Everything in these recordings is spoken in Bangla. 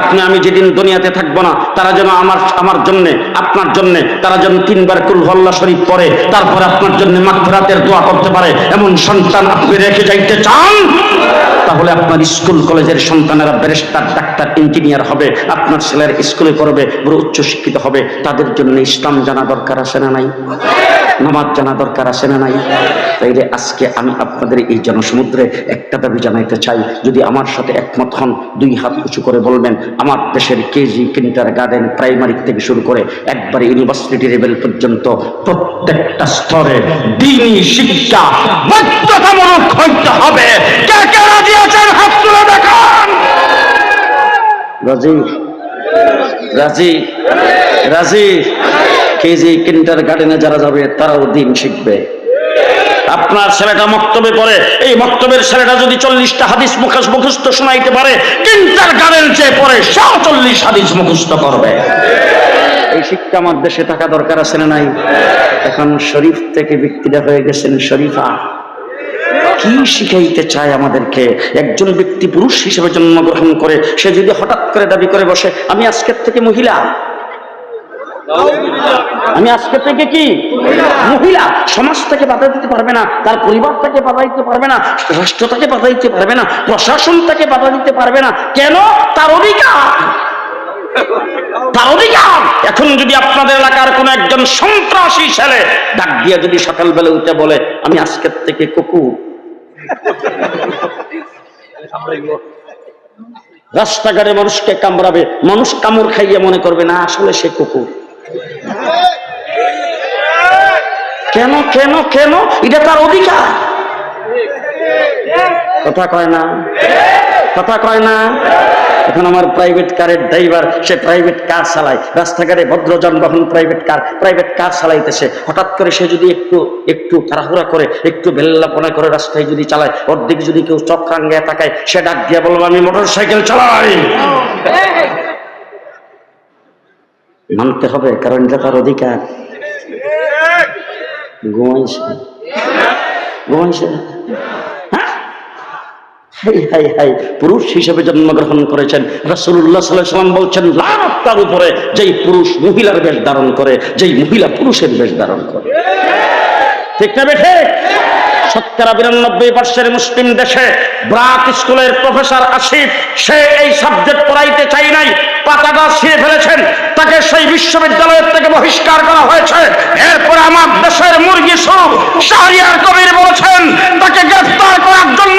আপনি, আমি যেদিন দুনিয়াতে থাকব না, তারা যেন আমার আমার জন্য, আপনার জন্য, তারা যেন তিনবার কুল হল্লা শরীফ পড়ে, তারপর আপনার জন্য মাগফিরাতের দোয়া করতে পারে, এমন সন্তান আপনি রেখে যাইতে চান? তাহলে আপনার স্কুল কলেজের সন্তানেরা ব্যারিস্টার, ডাক্তার, ইঞ্জিনিয়ার হবে, আপনার ছেলের স্কুলে পড়বে বড় উচ্চ শিক্ষিত হবে, তাদের জন্য ইসলাম জানা দরকার আছে না নাই? নামাজ জানা দরকার আছে না নাই? তাইলে আজকে আমি আপনাদের এই জনসমুদ্রে একটা দাবি জানাইতে চাই। যদি আমার সাথে একমত হন, দুই হাত উঁচু করে বলবেন, আমার দেশের কেজি কিন্টার গার্ডেন প্রাইমারি থেকে শুরু করে একবারে ইউনিভার্সিটি লেভেল পর্যন্ত প্রত্যেকটা স্তরে দিনই শিক্ষা বাধ্যতামূলক হইতে হবে। কে কে রাজি আছেন? হাত তুলে দেখান। রাজি? রাজি? রাজি? কেজি কিন্টার গার্ডেনে যারা যাবে, তারাও দিন শিখবে। আপনার ছেলেটা মক্তবে পড়ে, এই মক্তবের ছেলেটা যদি চল্লিশটা হাদিস মুখস মুখস্থ শোনাইতে পারে কিন্টার গার্ডেন চেয়ে পড়ে চল্লিশ হাদিস মুখস্থ করবে। এই শিক্ষা আমার দেশে থাকা দরকার আছে না নাই? এখন শরীফ থেকে ব্যক্তিরা হয়ে গেছেন শরীফা। কি শিখাইতে চায় আমাদেরকে? একজন ব্যক্তি পুরুষ হিসেবে জন্মগ্রহণ করে, সে যদি হঠাৎ করে দাবি করে বসে, আমি আজকের থেকে মহিলা। আমি আজকে থেকে কি? মহিলা, সমাজ থেকে বাধা দিতে পারবে না, তার পরিবার থেকে বাধা দিতে পারবে না, রাষ্ট্র থেকে বাধা দিতে পারবে না, প্রশাসন থেকে বাধা দিতে পারবে না। কেন? তার অধিকার। তার অধিকার। এখন যদি আপনাদের এলাকার কোন একজন সন্ত্রাসী ছেলে ডাক দিয়ে যদি সকালবেলা উঠে বলে, আমি আজকের থেকে কুকুর রাস্তাঘাটে মানুষকে কামড়াবে, মানুষ কামড় খাইয়ে মনে করবে, না, আসলে সে কুকুর। কেন কেন কেন? এটা তার অধিকার। কথা কয় না। কথা কয় না। এখন আমার প্রাইভেট কারের ড্রাইভার সে প্রাইভেট কার চালায়। রাস্তাঘাটে ভদ্র যানবাহন প্রাইভেট কার প্রাইভেট কার চালাইতেছে। হঠাৎ করে সে যদি একটু একটু তাড়াহুড়া করে, একটু বেল্লাপনা করে রাস্তায় যদি চালায় ওর দিকে যদি কেউ চক্রাঙ্গে তাকায়, সে ডাক দিয়ে বলব, আমি মোটর সাইকেল চালাই। মানতে হবে, কারণ এটা তার অধিকার। ঘুমাইছে ঘুমাইছে হ্যাঁ? হাই হাই পুরুষ হিসেবে জন্মগ্রহণ করেছেন রাসূলুল্লাহ সাল্লাম বলছেন লানত তার উপরে, যেই পুরুষ মহিলার বেশ ধারণ করে, যেই মহিলা পুরুষের বেশ ধারণ করে। ঠিক না বেঠে শতকরা বিরানব্বই পার্সেন্ট মুসলিম দেশে ব্রাক স্কুলের প্রফেসর আসিফ, সে এই সাবজেক্ট পড়াইতে চাই নাই, পাতাটা ছিঁড়ে ফেলেছেন। তাকে সেই বিশ্ববিদ্যালয়ের থেকে বহিষ্কার করা হয়েছে। এরপর আমার দেশের মুরগি সুর শাহরিয়ার কবির বলেছেন, তাকে গ্রেফতার করার জন্য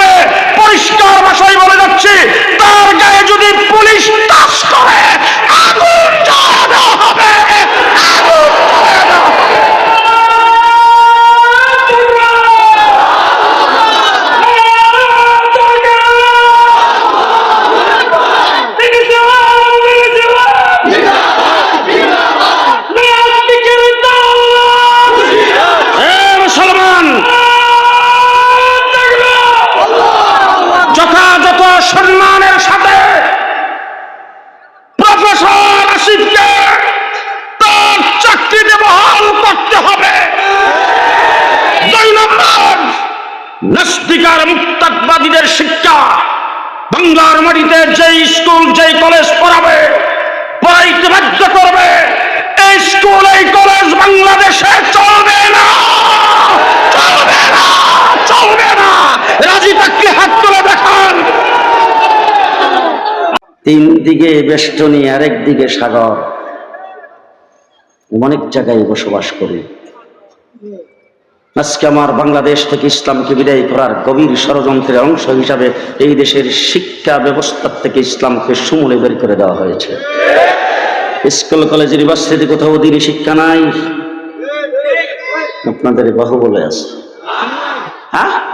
পরিষ্কার ভাষায় বলে যাচ্ছি, তার গায়ে যদি পুলিশ তাস করে, আগুন জ্বালানো হবে আগুন জ্বালানো হবে। এ মুসলমান যথাযথ সম্মানের সাথে প্রফেসর আসিফকে তার চাকরিতে বহাল করতে হবে দুই নম্বর নাস্তিকার মুক্তাবাদীদের শিক্ষা বাংলার মাটিতে যেই স্কুল যেই কলেজ পড়াবে পড়াইতে বাধ্য করবে এই স্কুল এই কলেজ বাংলাদেশে চলবে না চলবে না চলবে না রাজি থাকলে হাত তুলে দেখান তিন দিকে বেষ্টনী আরেক দিকে সাগর। অনেক জায়গায় বসবাস করি। আজকে আমার বাংলাদেশ থেকে ইসলামকে বিদায় করার গভীর ষড়যন্ত্রের অংশ হিসাবে এই দেশের শিক্ষা ব্যবস্থার থেকে ইসলামকে সমূলে বের করে দেওয়া হয়েছে। স্কুল, কলেজ ইউনিভার্সিটি কোথাও দিনই শিক্ষা নাই। আপনাদের বাহু বলে আছে। হ্যাঁ?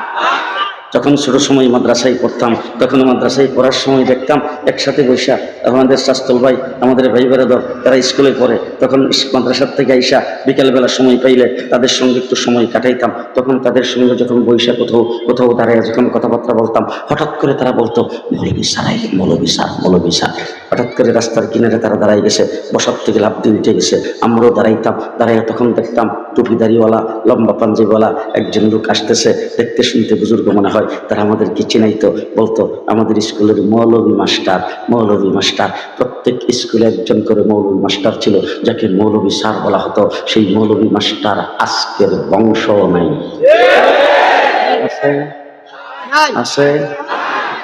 যখন ছোটো সময় মাদ্রাসায় পড়তাম, তখন মাদ্রাসায় পড়ার সময় দেখতাম, একসাথে বৈশা আমাদের শাস্তল ভাই, আমাদের ভাই বেরাদর, তারা স্কুলে পড়ে, তখন মাদ্রাসার থেকে আইসা বিকালবেলা সময় পাইলে তাদের সঙ্গে একটু সময় কাটাইতাম। তখন তাদের সঙ্গে যখন বৈশা কোথাও কোথাও দাঁড়ায় যখন কথাবার্তা বলতাম, হঠাৎ করে তারা বলতো, মৌলবী সারাই মৌলবি মৌলবী মৌলবি স্যার। হঠাৎ করে রাস্তার কিনারে তারা দাঁড়াই গেছে। বসার থেকে লাভ দিয়ে উঠে গেছে। আমরাও দাঁড়াইতাম দাঁড়াইয়া তখন দেখতাম টুপিদারিওয়ালা লম্বা পাঞ্জিওয়ালা একজন লোক আসতেছে। দেখতে শুনতে বুজুর্গ মনে হয় তারা আমাদের আমাদেরকে চিনাইতো? বলতো আমাদের স্কুলের মৌলভী মাস্টার মৌলভী মাস্টার। প্রত্যেক স্কুলে একজন করে মৌলভী মাস্টার ছিল যাকে মৌলভী স্যার বলা হতো। সেই মৌলভী মাস্টার আজকের বংশ নাই। আছে? আছে?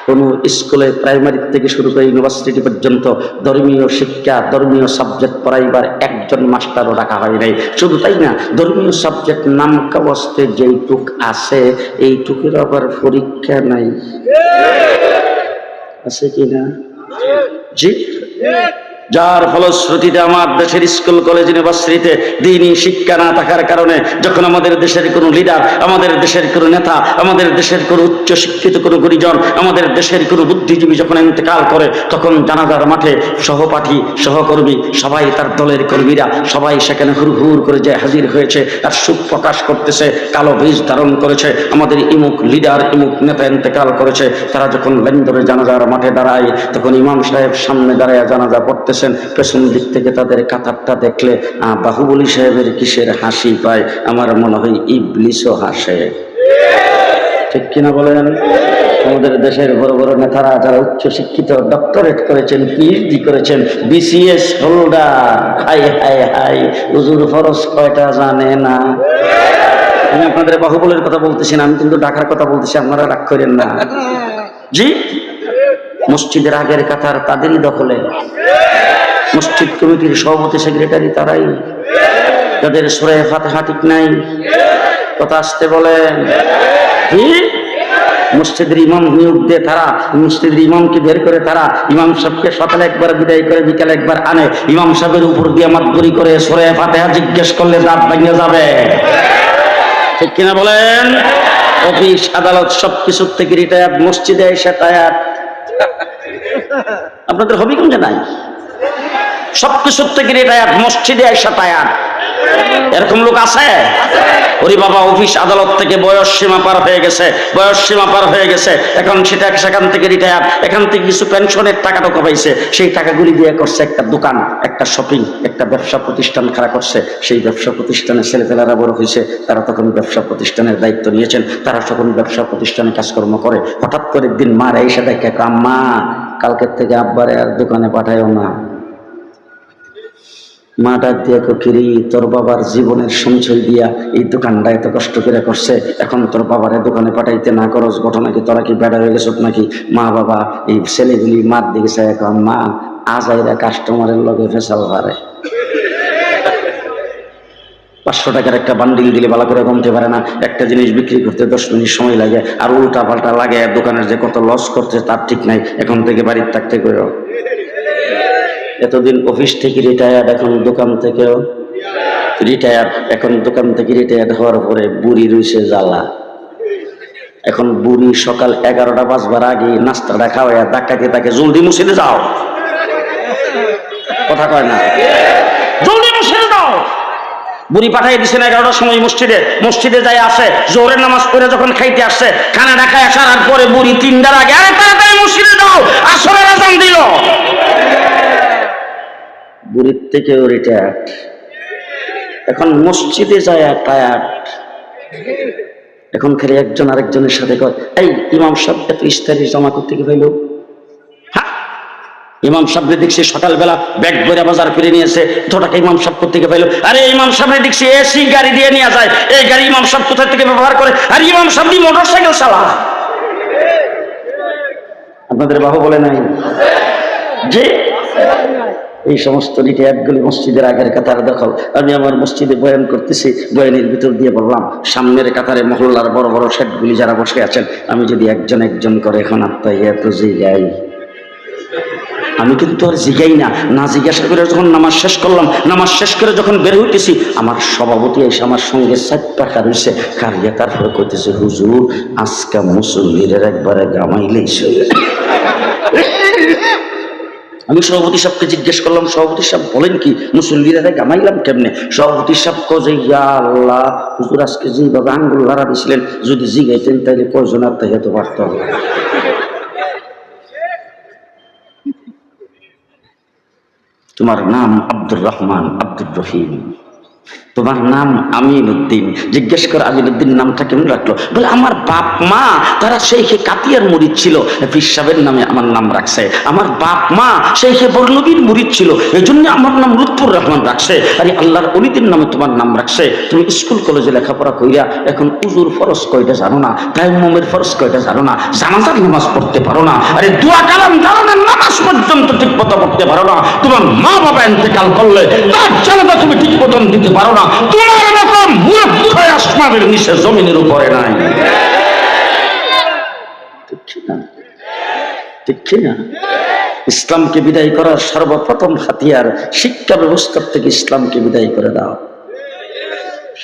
কোনো স্কুলে প্রাইমারি থেকে শুরু করে ইউনিভার্সিটি পর্যন্ত ধর্মীয় শিক্ষা ধর্মীয় সাবজেক্ট পড়াইবার একজন মাস্টারও রাখা হয় নাই। শুধু তাই না ধর্মীয় সাবজেক্ট নাম কাবস্তে যেইটুক আছে এইটুকের আবার পরীক্ষা নাই। আছে কি না? জি। যার ফলশ্রুতিতে আমার দেশের স্কুল, কলেজ, ইউনিভার্সিটিতে দিনই শিক্ষা না থাকার কারণে যখন আমাদের দেশের কোনো লিডার আমাদের দেশের কোনো নেতা, আমাদের দেশের কোনো উচ্চ শিক্ষিত কোনো গুরুজন, আমাদের দেশের কোনো বুদ্ধিজীবী যখন ইন্তেকাল করে, তখন জানাজার মাঠে সহপাঠী, সহকর্মী, সবাই তার দলের কর্মীরা, সবাই সেখানে হুর হুর করে যে হাজির হয়েছে আর সুখ প্রকাশ করতেছে, কালো বীজ ধারণ করেছে, আমাদের ইমুক লিডার ইমুক নেতা ইন্তেকাল করেছে, তারা যখন লেন্দরে জানাজার মাঠে দাঁড়ায়, তখন ইমাম সাহেব সামনে দাঁড়ায় জানাজা পড়তেছেন পেছন দিক থেকে তাদের কাতারটা দেখলে বাহুবলী সাহেবের কিসের হাসি পায়? আমার মনে হয় ইবলিসও হাসে। ঠিক কিনা বলেন? আমাদের দেশের বড় বড় নেতারা, যারা উচ্চ শিক্ষিত, ডক্টরেট করেছেন পিএইচডি করেছেন BCS holder hi hi hi, হুজুর ফরজ কয়টা জানে না? আমি আপনাদের বাহুবলের কথা বলতেছি না, আমি কিন্তু ঢাকার কথা বলতেছি, আপনারা রাগ করেন না। জি? মসজিদের আগের কাতার তাদেরই দখলে। মসজিদ কমিটির সভাপতি, সেক্রেটারি তারাই। যাদের সরে ফাতেহা ঠিক নাই, কথা আসতে বলেন কি মসজিদের ইমাম নিয়োগ দিয়ে তারা, মসজিদের ইমামকে বের করে তারা, ইমাম সাহেবকে সকালে একবার বিদায় করে বিকালে একবার আনে। ইমাম সাহেবের উপর দিয়ে মাতগুরি করে সরে ফাতেহা জিজ্ঞেস করলে দাঁত ভেঙে যাবে। ঠিক কিনা বলেন? অফিস, আদালত সব কিছুর থেকে রিটায়ার মসজিদে এসে টায়ার আপনাদের হবিগঞ্জে নাই? সব কিছুর থেকে রিটায়ার মসজিদে এসে টায়ার এরকম লোক আছে? ওরে বাবা, অফিস আদালত থেকে বয়স সীমা পার হয়ে গেছে, বয়স সীমা পার হয়ে গেছে। এখন সেটা সেখান থেকে রিটায়ার এখান থেকে কিছু পেনশনের টাকাটা পাইছে। সেই টাকাগুলি দিয়ে করছে একটা দোকান, একটা শপিং একটা ব্যবসা প্রতিষ্ঠান খাড়া করছে। সেই ব্যবসা প্রতিষ্ঠানে ছেলেপেলারা বড় হয়েছে, তারা তখন ব্যবসা প্রতিষ্ঠানের দায়িত্ব নিয়েছেন। তারা তখন ব্যবসা প্রতিষ্ঠানে কাজকর্ম করে। হঠাৎ করে একদিন মার এসে দেখে, আম্মা, কালকের থেকে আব্বারে আর দোকানে পাঠায়ও না। মা ডাক দিয়ে কিরি তোর বাবার জীবনের সঞ্চয় দিয়া এই দোকানটা এত কষ্ট করে করছে, এখন তোর বাবার দোকানে পাঠাইতে না করস, ঘটনা কি, তোরা কি বেড়া হয়ে গেছত নাকি? মা বাবা, এই ছেলেগুলি মার দিকে চাই এখন মা আজ আইরা কাস্টমারের লগে ফেসাল হারে পাঁচশো টাকার একটা বান্ডিল দিলে ভালো করে কমতে পারে না। একটা জিনিস বিক্রি করতে দশ মিনিট সময় লাগে, আর উল্টা পাল্টা লাগে, দোকানের যে কত লস করছে তার ঠিক নাই, এখন থেকে বাড়ির থাকতে করে এতদিন অফিস থেকে রিটায়ার্ড এখন দোকান থেকেও রিটায়ার্ড এখন দোকান থেকে রিটায়ার্ড হওয়ার পরে বুড়ি রইছে জ্বালা। এখন বুড়ি সকাল এগারোটা বাজবার আগে নাস্তাটা খাওয়াইয়া ধাক্কাকে তাকে, জলদি মুছিতে যাও। কথা কয় না? জলদি মুছিতে যাও। বুড়ি পাঠাই দিছেন এগারোটার সময় মসজিদে। মসজিদে যাই আসে জোরের নামাজ পড়ে যখন খাইতে আসছে খানা ঢাকায় আসার পরে বুড়ি তিনটার আগে, আরে তাড়াতাড়ি মসজিদে যাও, আসরের আজান দিল বুড়ির থেকেও রিটায়ার্ড এখন মসজিদে যায় টায়ার্ড এখন খালি একজন আরেকজনের সাথে কয়, এই ইমাম সাহেব এত ইস্তারি জমা করতে কি পাইল? ইমাম সাহেব দেখছি সকালবেলা ব্যাগ বইরা বাজার করে নিয়েছে এত টাকা ইমাম সাহেব কোথেকে পাইলো আরে ইমাম সাহেব দেখছি এসি গাড়ি দিয়ে নিয়ে যায়। এই গাড়ি ইমাম সাহেব কোথা থেকে ব্যবহার করে? আর ইমাম সাহেব মোটর সাইকেল চালা। আপনাদের বাহু বলে নাই? যে এই সমস্ত রিটায়ার্ডগুলি মসজিদের আগের কাতার দখল আমি আমার মসজিদে বয়ান করতেছি, বয়ানের ভিতর দিয়ে বললাম, সামনের কাতারে মহল্লার বড় বড় শেডগুলি যারা বসে আছেন, আমি যদি একজন একজন করে এখন আত্মাইয়া তো জিগাই। আমি কিন্তু আর জিগাই না না জিজ্ঞাসা করে যখন নামাজ শেষ করলাম, নামাজ শেষ করে যখন বের হইতেছি, আমার সভাপতি এসে আমার সঙ্গে চার টাকা রয়েছে কারিয়া তারপরে কইতেছে, হুজুর, আজকা মুসল্লিদের একবারে গামাইলেই চলে। আমি সভাপতি সাহেবকে জিজ্ঞেস করলাম, সভাপতি সাহেব বলেন কি, মুসল্লিরা গামাইলাম কেমনে? সভাপতি সাহেব কজে ইয়া আল্লাহ, হুজুর আজকে যেভাবে আঙ্গুল ভাড়া দিছিলেন, যদি জিগাইতেন তাহলে কয়জন আর তাই হতে পারত তোমার নাম আব্দুর রহমান, আব্দুর রহিম। তোমার নাম আমিন উদ্দিন জিজ্ঞেস করে আমিন উদ্দিন নামটা কেমন রাখল? বলে, আমার বাপ মা, তারা সেইখে কাতিয়ার মুরিদ ছিল। পিসাবের নামে আমার নাম রাখছে। আমার বাপ মা সেইখে বর্ণবীর মুরিদ ছিল। এই জন্য আমার নাম লুৎফুর রহমান রাখছে। আরে, আল্লাহর অলিদের নামে তোমার নাম রাখছে। তুমি স্কুল, কলেজে লেখাপড়া কইরা এখন উজুর ফরজ কয়টা জানো না? তাইমের ফরজ কয়টা জানো না? জানাজার নামাজ পড়তে পারো না। আরে, দোয়া কালাম না নামাজ পর্যন্ত ঠিক মতো পড়তে পারো না। তোমার মা বাবা ইন্তেকাল করলে তার জানাজা তুমি ঠিক মতন দিতে পারো না। তোমার মতো মূর্খ আসমানের নিচে জমিনের উপরে নাই। ঠিক না। ঠিক না। ইসলামকে বিদায় করার সর্বপ্রথম হাতিয়ার শিক্ষা ব্যবস্থার থেকে ইসলামকে বিদায় করে দাও।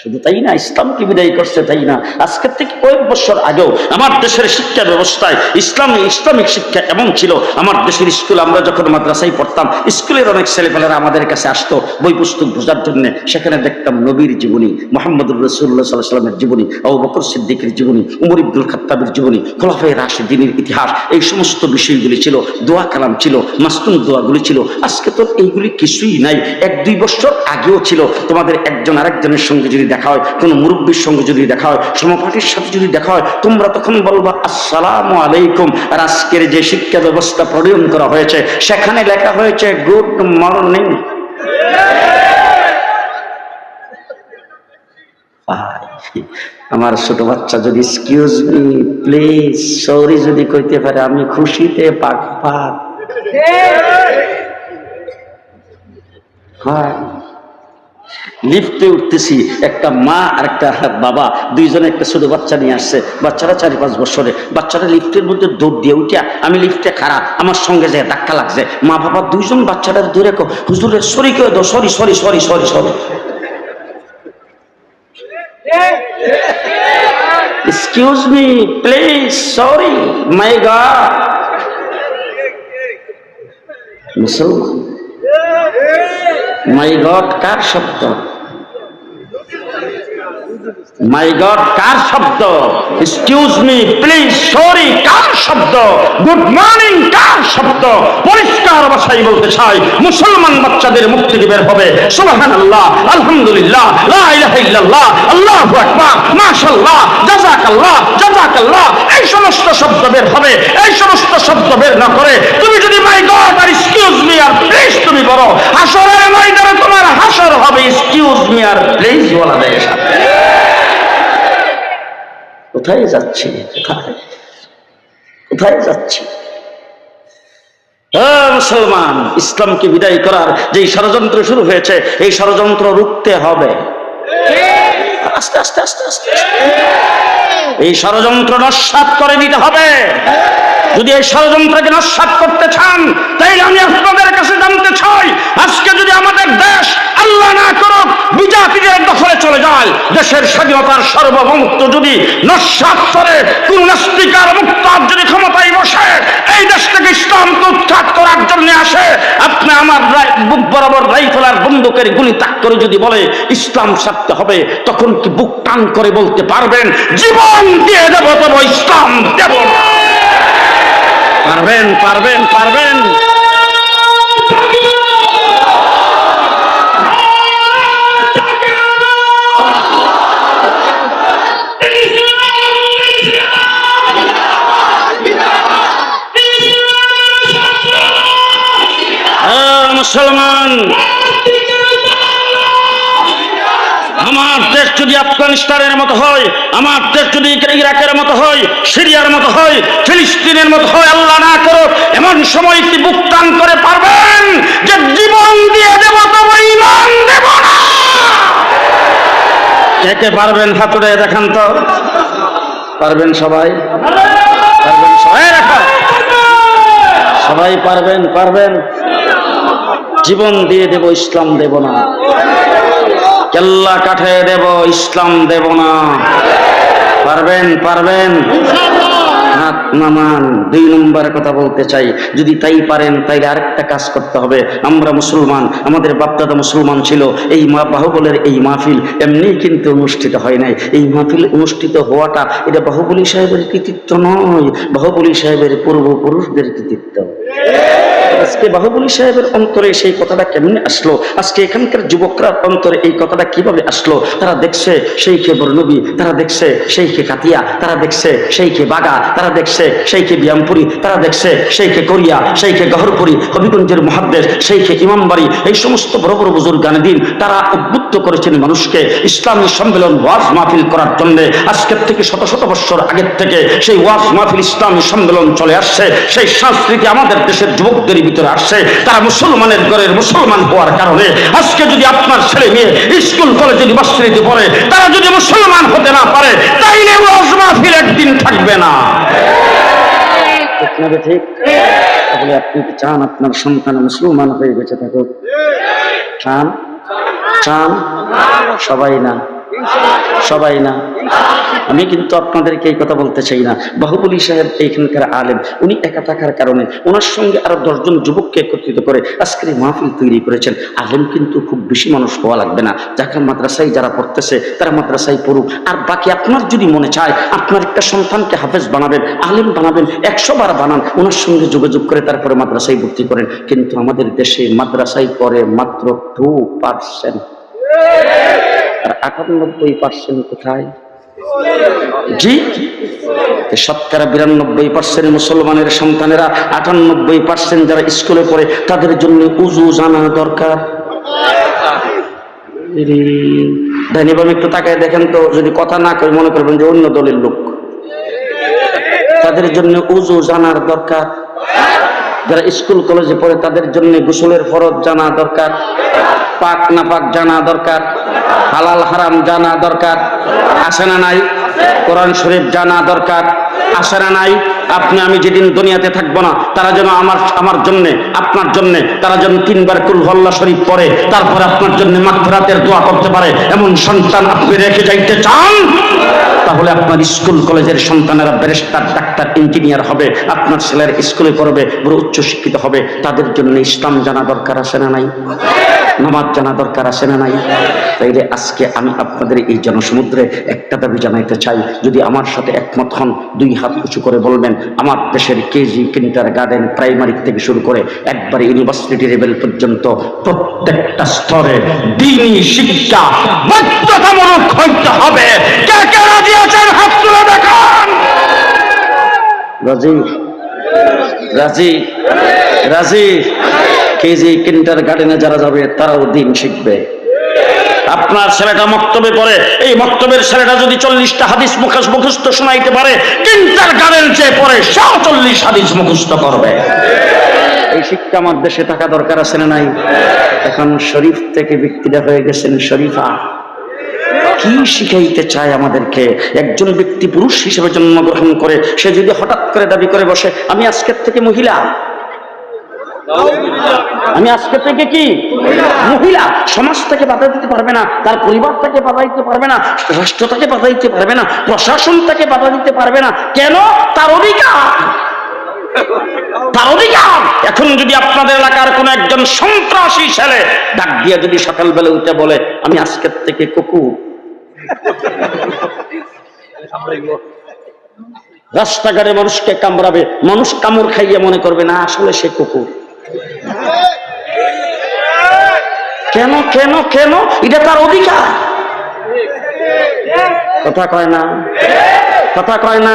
শুধু তাই না, ইসলামকে বিদায় করছে তাই না? আজকের থেকে কয়েক বছর আগেও আমার দেশের শিক্ষা ব্যবস্থায় ইসলামী, ইসলামিক শিক্ষা এমন ছিল। আমার দেশের স্কুল আমরা যখন মাদ্রাসায় পড়তাম, স্কুলের অনেক ছেলেপেলেরা আমাদের কাছে আসতো বই পুস্তক বোঝার জন্য। সেখানে দেখতাম নবীর জীবনী, মোহাম্মদুর রসুল্লাহ সাল্লাহ সাল্লামের জীবনী আবু বকর সিদ্দিকের জীবনী, উমর ইবদুল খাত্তাবের জীবনী খোলাফাই রাশিদিনের ইতিহাস, এই সমস্ত বিষয়গুলি ছিল, দোয়া কালাম ছিল, মাস্তুম দোয়াগুলি ছিল। আজকে তো এইগুলি কিছুই নাই, এক দুই বছর আগেও ছিল। তোমাদের একজন আরেকজনের সঙ্গে যদি দেখা হয় কোনো মুরব্বীর সঙ্গে যদি দেখা হয় সমপাঠির সাথে যদি দেখা হয় তোমরা তখন বলবা আসসালাম আলাইকুম। আর আজকের যে শিক্ষা ব্যবস্থা প্রণয়ন করা হয়েছে সেখানে লেখা হয়েছে গুড মর্নিং। আমার ছোট বাচ্চা যদি এক্সকিউজ মি প্লিজ সরি যদি কইতে পারে আমি খুশিতে পাক পাক হয়। লিফটে উঠতেছি, একটা মা আর একটা বাবা, দুইজনে একটা ছোট বাচ্চা নিয়ে আসছে। বাচ্চারা চারি পাঁচ বছরে বাচ্চারা লিফটের মধ্যে দৌড় দিয়ে উঠিয়া আমি লিফটে খারাপ আমার সঙ্গে যে ধাক্কা লাগছে। মা, বাবা দুইজন বাচ্চাটা ধরে কো, হুজুরে, সরি কে দো sorry sorry sorry sorry sorry. Excuse me please sorry my god মুসলমান মাই গড কার শব্দ? মাই গড কার শব্দ? এক্সকিউজ মি প্লিজ সরি কার শব্দ? গুড মর্নিং কার শব্দ? পরিষ্কার ভাষায় বলতে চাই, মুসলমান বাচ্চাদের মুখ থেকে বের হবে। সুবহানাল্লাহ, আলহামদুলিল্লাহ, লা ইলাহা ইল্লাল্লাহ, আল্লাহু আকবার, মাশাআল্লাহ, জাযাকাল্লাহ জাযাকাল্লাহ। এই সমস্ত শব্দ বের হবে, এই সমস্ত শব্দ বের না করে তুমি যদি মাই গড আর এক্সকিউজ মি আর প্লিজ তুমি বলো হাসরের ময়দানে হবে এক্সকিউজ মি আর প্লিজ বলা যায় সাথে কোথায় যাচ্ছি? কোথায়? যাচ্ছি? মুসলমান, ইসলামকে বিদায় করার যে ষড়যন্ত্র শুরু হয়েছে, এই ষড়যন্ত্র রুখতে হবে। আস্তে আস্তে আস্তে আস্তে এই ষড়যন্ত্র নস্বাত করে দিতে হবে। যদি এই ষড়যন্ত্রকে নস্বাত করতে চান তাই আমি আপনাদের কাছে জানতে চাই, আজকে যদি আমাদের দেশ দখলে চলে যায়, দেশের স্বাধীনতার যদি মুক্তার যদি ক্ষমতায় বসে, এই দেশ থেকে উৎখাত করার জন্য আসে, আপনি আমার বুক বরাবর রাইফেল আর বন্দুকের গুলি তাক করে যদি বলে, ইসলাম ছাড়তে হবে, তখন কি বুক টান করে বলতে পারবেন? জীবন দিয়ে দেবো তবে ইসলাম দেব পারবেন পারবেন পারবেন। মুসলমান, আমার দেশ যদি আফগানিস্তানের মতো হয়, আমার দেশ যদি ইরাকের মতো হয়, সিরিয়ার মতো হয়, ফিলিস্তিনের মতো হয়, আল্লাহ না করো এমন সময় কি বুকটান করে পারবেন যে জীবন দিয়ে দেব তবে ইমান দেব না? কে কে পারবেন হাতুড়ে দেখান তো। পারবেন সবাই? পারবেন সবাই? রাখা সবাই পারবেন পারবেন? জীবন দিয়ে দেব ইসলাম দেব না। কেল্লা কাঠে দেব ইসলাম দেব না। পারবেন পারবেন। নামান দুই নম্বরের কথা বলতে চাই। যদি তাই পারেন, তাইলে আরেকটা কাজ করতে হবে। আমরা মুসলমান, আমাদের বাপদাদা মুসলমান ছিল। এই মা বাহুবলের এই মাহফিল এমনি কিন্তু অনুষ্ঠিত হয় নাই। এই মাহফিল অনুষ্ঠিত হওয়াটা এটা বাহুবলী সাহেবের কৃতিত্ব নয়। বাহুবলী সাহেবের পূর্বপুরুষদের কৃতিত্ব। আজকে বাহুবলী সাহেবের অন্তরে সেই কথাটা কেমনে আসলো? আজকে এখানকার যুবকরা অন্তরে এই কথাটা কীভাবে আসলো? তারা দেখছে সেইকে বর্ণবী তারা দেখছে সেইকে কাতিয়া, তারা দেখছে সেইকে বাগা, তারা দেখছে সেইকে বিয়ামপুরি তারা দেখছে, সেইকে কোরিয়া, সেইকে গহরপুরি, হবিগঞ্জের মহাদ্দেশ, সেইকে ইমামবাড়ি, এই সমস্ত বড় বড় বুজুর গানে দিন তারা উদ্বুদ্ধ করেছেন মানুষকে ইসলামী সম্মেলন ওয়াজ মাহফিল করার জন্য। আজকের থেকে শত শত বছর আগের থেকে সেই ওয়াজ মাহফিল ইসলামী সম্মেলন চলে আসছে। সেই সংস্কৃতি আমাদের দেশের যুবকদের ভিতরে আসছে। তারা মুসলমানের ঘরের মুসলমান হওয়ার কারণে আজকে যদি আপনার ছেলে মেয়ে স্কুল, কলেজ ইউনিভার্সিটিতে পড়ে, তারা যদি মুসলমান হতে না পারে, তাইলে ওয়াজ মাহফিল একদিন থাকবে না। বে ঠিক? তাহলে আপনি চান আপনার সন্তান মুসলমান হয়ে বেঁচে থাকুক? চান? চান? সবাই না। সবাই না। আমি কিন্তু আপনাদেরকে এই কথা বলতে চাই না। বাহুবলী সাহেব এইখানকার আলেম, উনি একা থাকার কারণে ওনার সঙ্গে আরও দশজন যুবককে একত্রিত করে আজকের এই মাহফিল তৈরি করেছেন। আলেম কিন্তু খুব বেশি মানুষ হওয়া লাগবে না। যাকে মাদ্রাসায় যারা পড়তেছে, তারা মাদ্রাসায় পড়ুক। আর বাকি আপনার যদি মনে চায়, আপনার একটা সন্তানকে হাফেজ বানাবেন, আলেম বানাবেন, একশো বার বানান, ওনার সঙ্গে যোগাযোগ করে তারপরে মাদ্রাসায় ভর্তি করেন। কিন্তু আমাদের দেশে মাদ্রাসায় পড়ে মাত্র টু পার্সেন্ট আর আটানব্বই পার্সেন্ট কোথায়? জি? শতকরা বিরানব্বই পার্সেন্ট মুসলমানের সন্তানেরা, আটানব্বই পার্সেন্ট যারা স্কুলে পড়ে, তাদের জন্য উজু জানা দরকার। ধানিবাম একটু তাকায় দেখেন তো, যদি কথা না করে মনে করবেন যে অন্য দলের লোক। তাদের জন্য উজু জানার দরকার। যারা স্কুল কলেজে পড়ে, তাদের জন্য গোসলের ফরজ জানা দরকার। পাক না পাক জানা দরকার, হালাল হারাম জানা দরকার, আসে না নাই? কোরআন শরীফ জানা দরকার, আসে না নাই? আপনি, আমি যেদিন দুনিয়াতে থাকব না, তারা যেন আমার আমার জন্য, আপনার জন্য, তারা যেন তিনবার কুল হল্লা শরীফ পড়ে, তারপর আপনার জন্য মাগফিরাতের দোয়া করতে পারে, এমন সন্তান আপনি রেখে যাইতে চান? তাহলে আপনার স্কুল কলেজের সন্তানেরা ব্যারিস্টার, ডাক্তার, ইঞ্জিনিয়ার হবে, আপনার ছেলের স্কুলে পড়বে বড় উচ্চ শিক্ষিত হবে, তাদের জন্য ইসলাম জানা দরকার আছে না নাই? নামাজ জানা দরকার আছে না নাই? তাইলে আজকে আমি আপনাদের এই জনসমুদ্রে একটা দাবি জানাইতে চাই। যদি আমার সাথে একমত হন, দুই হাত উঁচু করে বলবেন, আমার দেশের কেজি কিন্টার গার্ডেন প্রাইমারি থেকে শুরু করে একবারে ইউনিভার্সিটি লেভেল পর্যন্ত প্রত্যেকটা স্তরে দিনই শিক্ষা বাধ্যতামূলক হইতে হবে। কে কে রাজি আছেন? হাত তুলে দেখান। রাজি? রাজি? রাজি? কেজি কিন্টার গার্ডেনে যারা যাবে, তারাও দিন শিখবে। আপনার ছেলেটা মক্তবে পড়ে, এই মক্তবের ছেলেটা যদি চল্লিশটা হাদিস মুখস মুখস্থ শোনাইতে পারে কিন্টার গার্ডেন চেয়ে পড়ে সেও চল্লিশ হাদিস মুখস্থ করবে। এই শিক্ষা আমার দেশে থাকা দরকার আছে না নাই? এখন শরীফ থেকে ব্যক্তিরা হয়ে গেছেন শরীফা। কি শিখাইতে চায় আমাদেরকে? একজন ব্যক্তি পুরুষ হিসেবে জন্মগ্রহণ করে, সে যদি হঠাৎ করে দাবি করে বসে, আমি আজকের থেকে মহিলা? আমি আজকে থেকে কি? মহিলা, সমাজ থেকে বাধা দিতে পারবে না, তার পরিবার থেকে বাধা দিতে পারবে না, রাষ্ট্র থেকে বাধা দিতে পারবে না, প্রশাসন থেকে বাধা দিতে পারবে না। কেন? তার অধিকার। তার অধিকার। এখন যদি আপনাদের এলাকার কোন একজন সন্ত্রাসী ছেলে ডাক দিয়ে যদি সকালবেলা উঠে বলে, আমি আজকের থেকে কুকুর রাস্তাঘাটে মানুষকে কামড়াবে, মানুষ কামড় খাইয়ে মনে করবে, না, আসলে সে কুকুর। কেন কেন কেন? এটা তার অধিকার। কথা কয় না। কথা কয় না।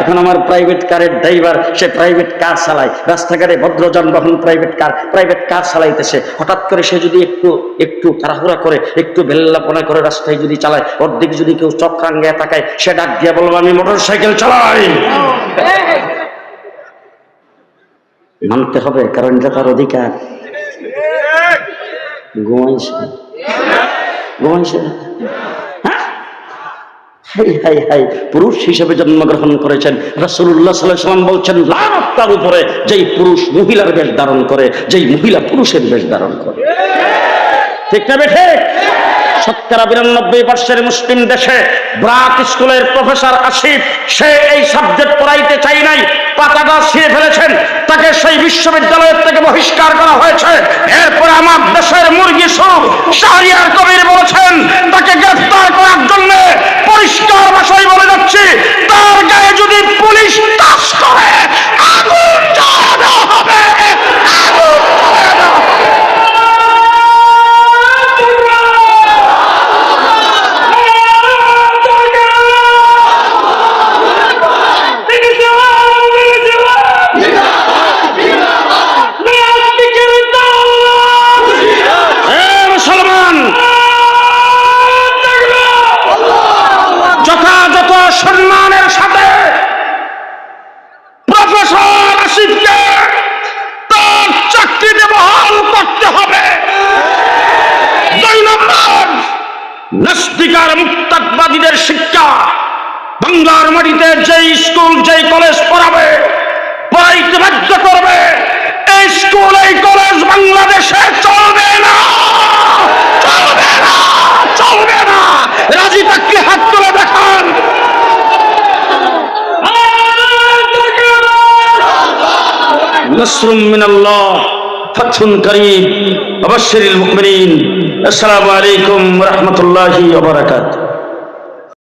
এখন আমার প্রাইভেট কারের ড্রাইভার সে প্রাইভেট কার চালায়। রাস্তাঘাটে ভদ্র যানবাহন প্রাইভেট কার প্রাইভেট কার চালাইতেছে। হঠাৎ করে সে যদি একটু একটু তাড়াহুড়া করে, একটু বেল্লাপনা করে রাস্তায় যদি চালায়, অর্ধেক যদি কেউ চক্রাঙ্গে তাকায়, সে ডাক দিয়ে বলব আমি মোটর সাইকেল চালাই। মানতে হবে, কারণ এটা তার অধিকার। ঘুমাইছে ঘুমাইছে হ্যাঁ? Hi hi hi. পুরুষ হিসেবে জন্মগ্রহণ করেছেন রাসুল্লাহ সাল্লাম বলছেন লানত তার উপরে, যেই পুরুষ মহিলার বেশ ধারণ করে, যেই মহিলা পুরুষের বেশ ধারণ করে। ঠিক না বেঠে শতকরা বিরানব্বই বর্ষের মুসলিম দেশে ব্রাক স্কুলের প্রফেসর আসিফ, সে এই সাবজেক্ট পড়াইতে চাই নাই, পাতাটা ছিঁড়ে ফেলেছেন। তাকে সেই বিশ্ববিদ্যালয়ের থেকে বহিষ্কার করা হয়েছে। এরপরে আমার দেশের মুরগি সুর শাহরিয়ার বাংলার মাটিতে যে স্কুল যে কলেজ পড়াবে, পড়াইতে বাধ্য করবে, এই স্কুল, এই কলেজ বাংলাদেশে চলবে না। চলবে না চলবে না। রাজি থাকলে হাত তুলে দেখান। নসরুম মিনাল্লাহ, ফাতহুন মুমিনিন। আসসালামু আলাইকুম ওয়া রাহমাতুল্লাহি ওয়া বারাকাতুহু।